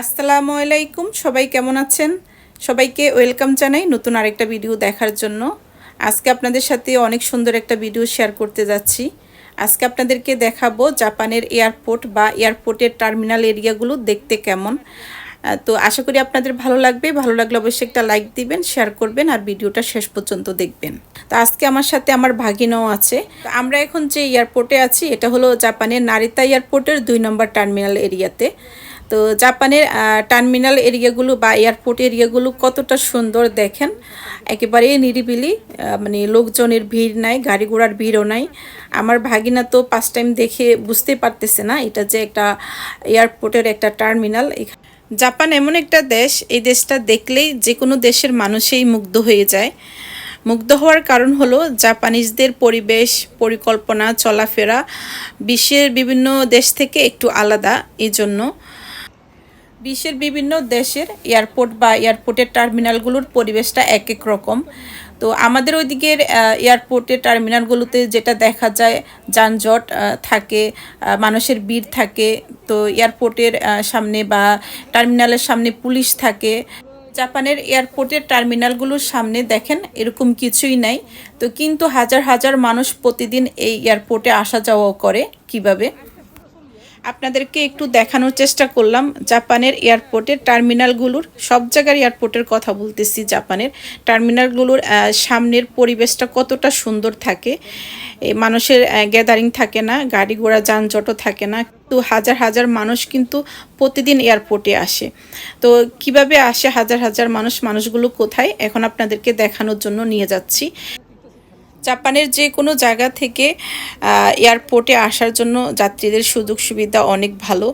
আসসালামু আলাইকুম, সবাই কেমন আছেন? সবাইকে ওয়েলকাম জানাই নতুন আরেকটা ভিডিও দেখার জন্য। আজকে আপনাদের সাথে অনেক সুন্দর একটা ভিডিও শেয়ার করতে যাচ্ছি। আজকে আপনাদেরকে দেখাবো জাপানের এয়ারপোর্ট বা এয়ারপোর্টের টার্মিনাল এরিয়াগুলো দেখতে কেমন। তো আশা করি আপনাদের ভালো লাগবে। ভালো লাগলে অবশ্যই একটা লাইক দিবেন, শেয়ার করবেন আর ভিডিওটা শেষ পর্যন্ত দেখবেন। তো আজকে আমার সাথে আমার ভাগিনাও আছে। আমরা এখন যে এয়ারপোর্টে আছি, এটা হলো জাপানের নারিতা এয়ারপোর্টের দুই নম্বর টার্মিনাল এরিয়াতে। তো জাপানের টার্মিনাল এরিয়াগুলো বা এয়ারপোর্ট এরিয়াগুলো কতটা সুন্দর দেখেন? একেবারে নিরিবিলি মানে লোকজনের ভিড় নাই, গাড়ি ঘোড়ার ভিড়ও নাই। আমার ভাগিনা তো ফার্স্ট টাইম দেখে বুঝতে পারতেছে না, এটা যে একটা এয়ারপোর্টের একটা টার্মিনাল। জাপান এমন একটা দেশ, এই দেশটা দেখলেই যে কোনো দেশের মানুষেই মুগ্ধ হয়ে যায়। মুগ্ধ হওয়ার কারণ হলো জাপানিজদের পরিবেশ, পরিকল্পনা, চলাফেরা বিশ্বের বিভিন্ন দেশ থেকে একটু আলাদা এই জন্য বিশ্বের বিভিন্ন দেশের এয়ারপোর্ট বা এয়ারপোর্টের টার্মিনালগুলোর পরিবেশটা এক এক রকম। তো আমাদের ওইদিকের এয়ারপোর্টের টার্মিনালগুলোতে যেটা দেখা যায়, যানজট থাকে মানুষের ভিড় থাকে। তো এয়ারপোর্টের সামনে বা টার্মিনালের সামনে পুলিশ থাকে। জাপানের এয়ারপোর্টের টার্মিনালগুলোর সামনে দেখেন এরকম কিছুই নাই। তো কিন্তু হাজার হাজার মানুষ প্রতিদিন এই এয়ারপোর্টে আসা যাওয়াও করে কীভাবে? আপনাদেরকে একটু দেখানোর চেষ্টা করলাম জাপানের এয়ারপোর্টের টার্মিনালগুলোর, সব জায়গার এয়ারপোর্টের কথা বলতেছি জাপানের। টার্মিনালগুলোর সামনের পরিবেশটা কতটা সুন্দর থাকে। মানুষের গ্যাদারিং থাকে না, গাড়ি ঘোড়া, যানজটও থাকে না। কিন্তু হাজার হাজার মানুষ কিন্তু প্রতিদিন এয়ারপোর্টে আসে। তো কীভাবে আসে হাজার হাজার মানুষ, মানুষগুলো কোথায়? এখন আপনাদেরকে দেখানোর জন্য নিয়ে যাচ্ছি। জাপানের যে কোনো জায়গা থেকে এয়ারপোর্টে আসার জন্য যাত্রীদের সুযোগ সুবিধা অনেক ভালো।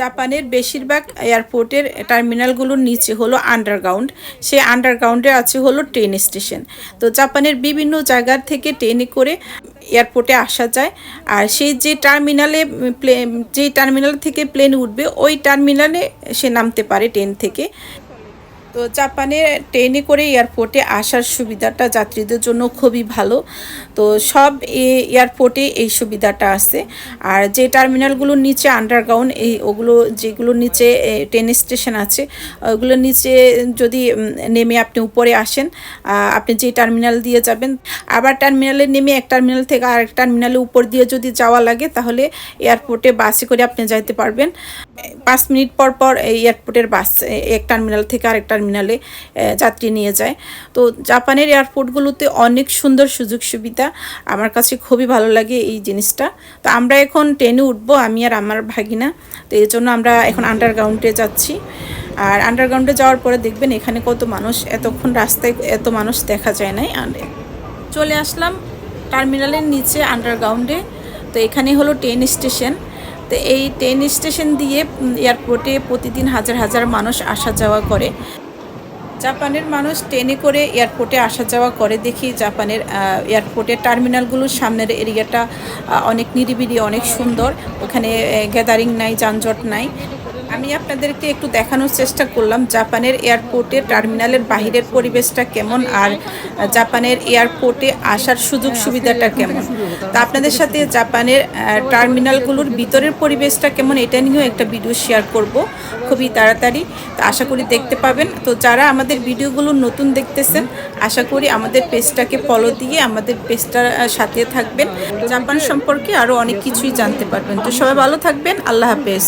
জাপানের বেশিরভাগ এয়ারপোর্টের টার্মিনালগুলোর নিচে হলো আন্ডারগ্রাউন্ড। সেই আন্ডারগ্রাউন্ডে আছে হলো ট্রেন স্টেশন। তো জাপানের বিভিন্ন জায়গার থেকে ট্রেনে করে এয়ারপোর্টে আসা যায়। আর সেই যে টার্মিনালে প্লেন যে টার্মিনাল থেকে প্লেন উঠবে, ওই টার্মিনালে সে নামতে পারে ট্রেন থেকে। তো জাপানে ট্রেনে করে এয়ারপোর্টে আসার সুবিধাটা যাত্রীদের জন্য খুবই ভালো। তো সব এয়ারপোর্টে এই সুবিধাটা আছে। আর যে টার্মিনালগুলোর নিচে আন্ডারগ্রাউন্ড এই ওগুলো যেগুলোর নিচে ট্রেন স্টেশন আছে ওগুলোর নিচে যদি নেমে আপনি উপরে আসেন আপনি যে টার্মিনাল দিয়ে যাবেন, আবার টার্মিনালে নেমে এক টার্মিনাল থেকে আরেক টার্মিনালে উপর দিয়ে যদি যাওয়া লাগে, তাহলে এয়ারপোর্টে বাসে করে আপনি যাইতে পারবেন। পাঁচ মিনিট পর পর এই এয়ারপোর্টের বাস এক টার্মিনাল থেকে আরেক টার্মিনালে এ, যাত্রী নিয়ে যায়। তো জাপানের এয়ারপোর্টগুলোতে অনেক সুন্দর সুযোগ সুবিধা। আমার কাছে খুবই ভালো লাগে এই জিনিসটা। তো আমরা এখন ট্রেনে উঠবো আমি আর আমার ভাগিনা। তো এই জন্য আমরা এখন আন্ডারগ্রাউন্ডে যাচ্ছি। আর আন্ডারগ্রাউন্ডে যাওয়ার পরে দেখবেন এখানে কত মানুষ এতক্ষণ রাস্তায় এত মানুষ দেখা যায় নাই। চলে আসলাম টার্মিনালের নিচে আন্ডারগ্রাউন্ডে তো এখানে হলো ট্রেন স্টেশন তো এই ট্রেন স্টেশন দিয়ে এয়ারপোর্টে প্রতিদিন হাজার হাজার মানুষ আসা যাওয়া করে। জাপানের মানুষ ট্রেনে করে এয়ারপোর্টে আসা যাওয়া করে দেখি জাপানের এয়ারপোর্টের টার্মিনালগুলোর সামনের এরিয়াটা অনেক নিরিবিলি, অনেক সুন্দর। ওখানে গ্যাদারিং নাই, যানজট নাই। আমি আপনাদেরকে একটু দেখানোর চেষ্টা করলাম জাপানের এয়ারপোর্টে টার্মিনালের বাহিরের পরিবেশটা কেমন আর জাপানের এয়ারপোর্টে আসার সুযোগ সুবিধাটা কেমন? তা আপনাদের সাথে জাপানের টার্মিনালগুলোর ভিতরের পরিবেশটা কেমন? এটা নিয়েও একটা ভিডিও শেয়ার করব। খুবই তাড়াতাড়ি। তো আশা করি দেখতে পাবেন। তো যারা আমাদের ভিডিওগুলো নতুন দেখতেছেন, আশা করি আমাদের পেজটাকে ফলো দিয়ে আমাদের পেজটার সাথে থাকবেন। জাপান সম্পর্কে আরও অনেক কিছুই জানতে পারবেন। তো সবাই ভালো থাকবেন। আল্লাহ হাফেজ।